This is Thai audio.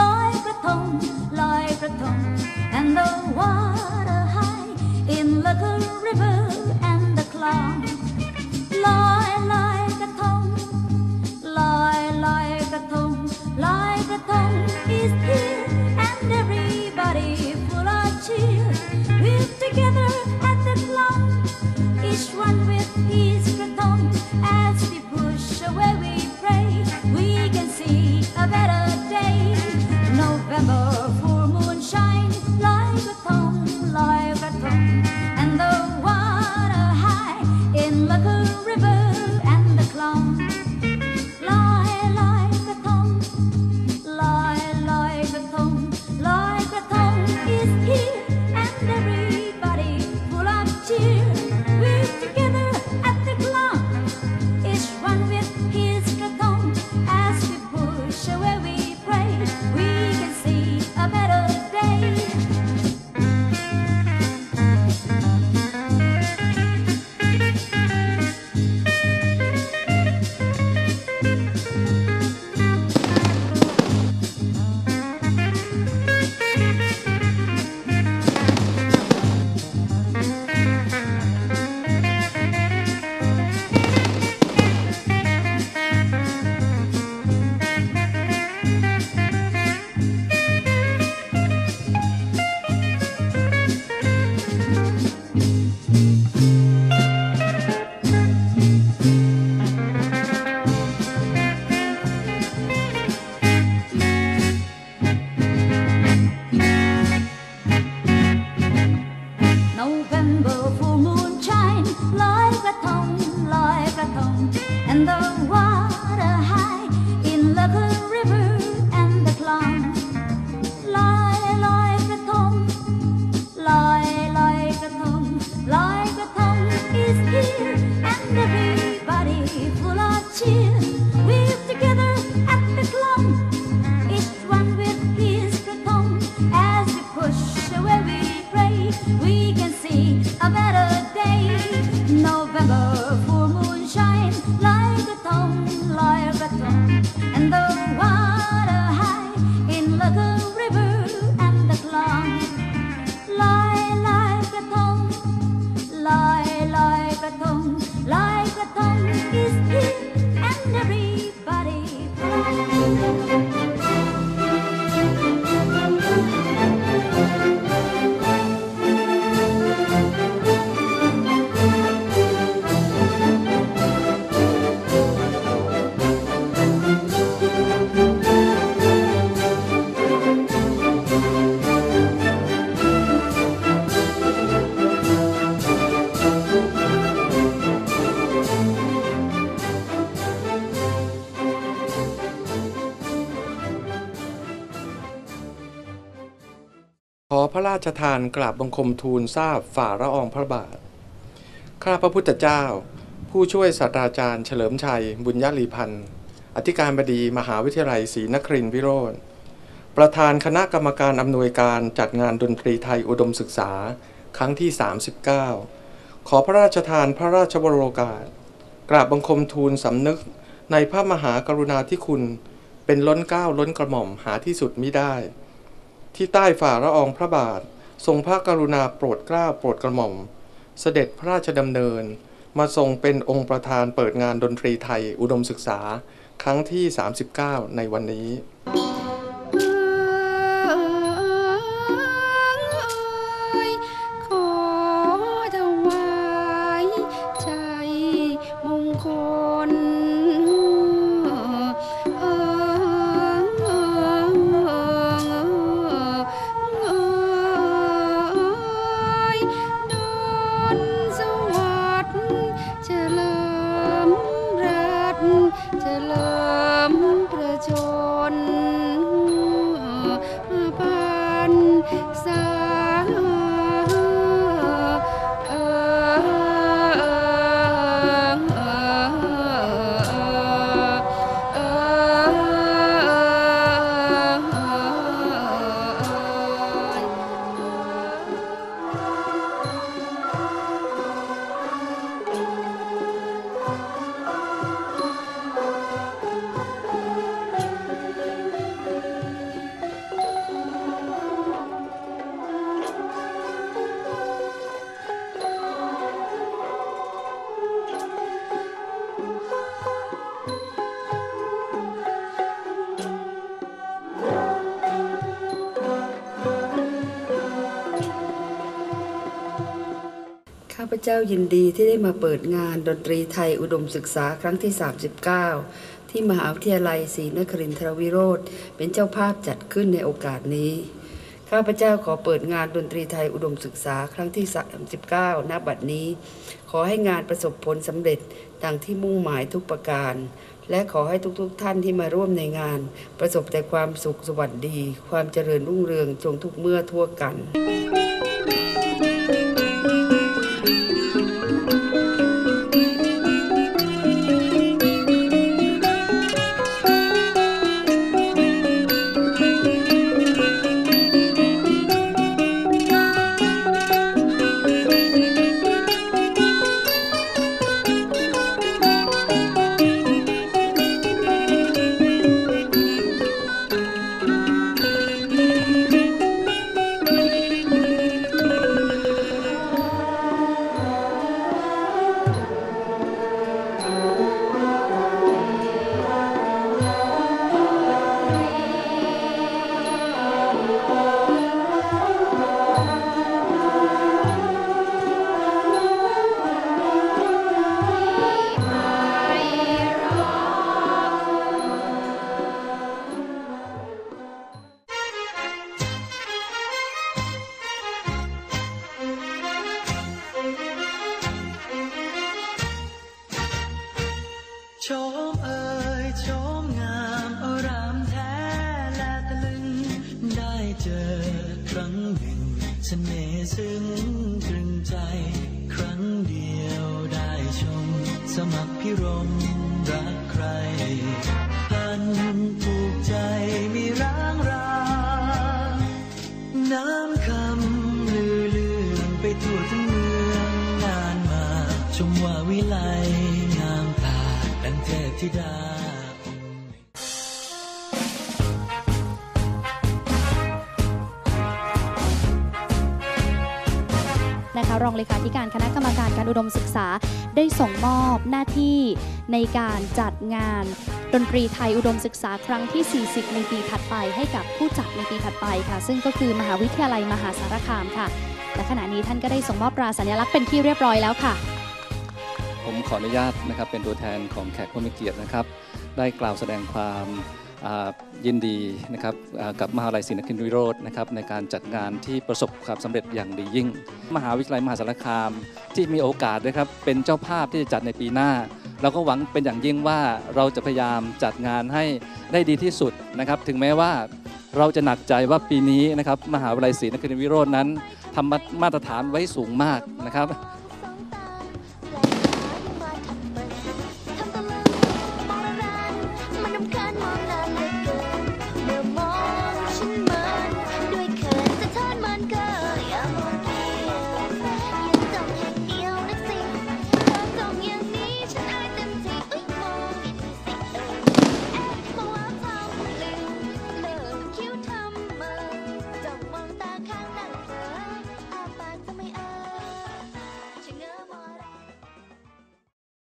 ลอยกระทงลอยกระทง and the water cheer. We're together at the club. Each one with his kratom as we push away we pray we can see a better พระราชทานกราบบังคมทูลทราบฝ่าละอองพระบาท ข้าพระพุทธเจ้า ผู้ช่วยศาสตราจารย์เฉลิมชัย บุญญาลีพันธ์ อธิการบดีมหาวิทยาลัยศรีนครินทร์วิโรธประธานคณะกรรมการอำนวยการจัดงานดนตรีไทยอุดมศึกษาครั้งที่ 39 ขอพระราชทานพระราชวโรกาส กราบบังคมทูลสำนึกในพระมหากรุณาธิคุณ เป็นล้นเกล้าล้นกระหม่อมหาที่สุดมิได้ ที่ใต้ฝ่าละอองพระบาท ทรงพระกรุณาโปรดเกล้าโปรดกระหม่อม เสด็จพระราชดำเนิน มาทรงเป็นองค์ประธานเปิดงานดนตรีไทยอุดมศึกษา ครั้งที่ 39 ในวันนี้ พเจ้ายินดีที่ได้มาเปิดงานดนตรีไทยอุดมศึกษาครั้งที่ 39 ที่มหาวิทยาลัยศรีนครินทรวิโรธเป็นเจ้าภาพจัดขึ้นในโอกาสนี้ ข้าพเจ้าขอเปิดงานดนตรีไทยอุดมศึกษาครั้งที่ 39 ณ บัดนี้ ขอให้งานประสบผลสำเร็จดังที่มุ่งหมายทุกประการ และขอให้ทุกๆทท่านที่มาร่วมในงาน ประสบแต่ความสุขสวัสดี ความเจริญรุ่งเรืองจงทุกเมื่อทั่วกัน สมัครพิรมรักใครพันผูกใจมีร้างรา น้ำคำลือเลือนไปทั่วทั้งเมืองนานมา ชมว่าวิไลงามตาดังเทพธิดา รองเลขาธิการคณะกรรมการการอุดมศึกษา ได้ส่งมอบหน้าที่ในการจัดงานดนตรีไทยอุดมศึกษาครั้งที่ 40 ในปีถัดไป ให้กับผู้จัดในปีถัดไปค่ะ ซึ่งก็คือมหาวิทยาลัยมหาสารคามค่ะ และขณะนี้ท่านก็ได้ส่งมอบตราสัญลักษณ์เป็นที่เรียบร้อยแล้วค่ะ ผมขออนุญาตนะครับเป็นตัวแทนของแขกผู้มีเกียรตินะครับ ได้กล่าวแสดงความ ยินดีนะครับกับมหาวิทยาลัยศรีนครินทรวิโรจน์นะครับในการจัดงานที่ประสบความสำเร็จอย่างดียิ่ง มหาวิทยาลัยมหาสารคาม ที่มีโอกาสนะครับเป็นเจ้าภาพที่จะจัดในปีหน้า เราก็หวังเป็นอย่างยิ่งว่าเราจะพยายามจัดงานให้ได้ดีที่สุดนะครับ ถึงแม้ว่าเราจะหนักใจว่าปีนี้นะครับมหาวิทยาลัยศรีนครินทรวิโรจน์นั้นทำมาตรฐานไว้สูงมากนะครับ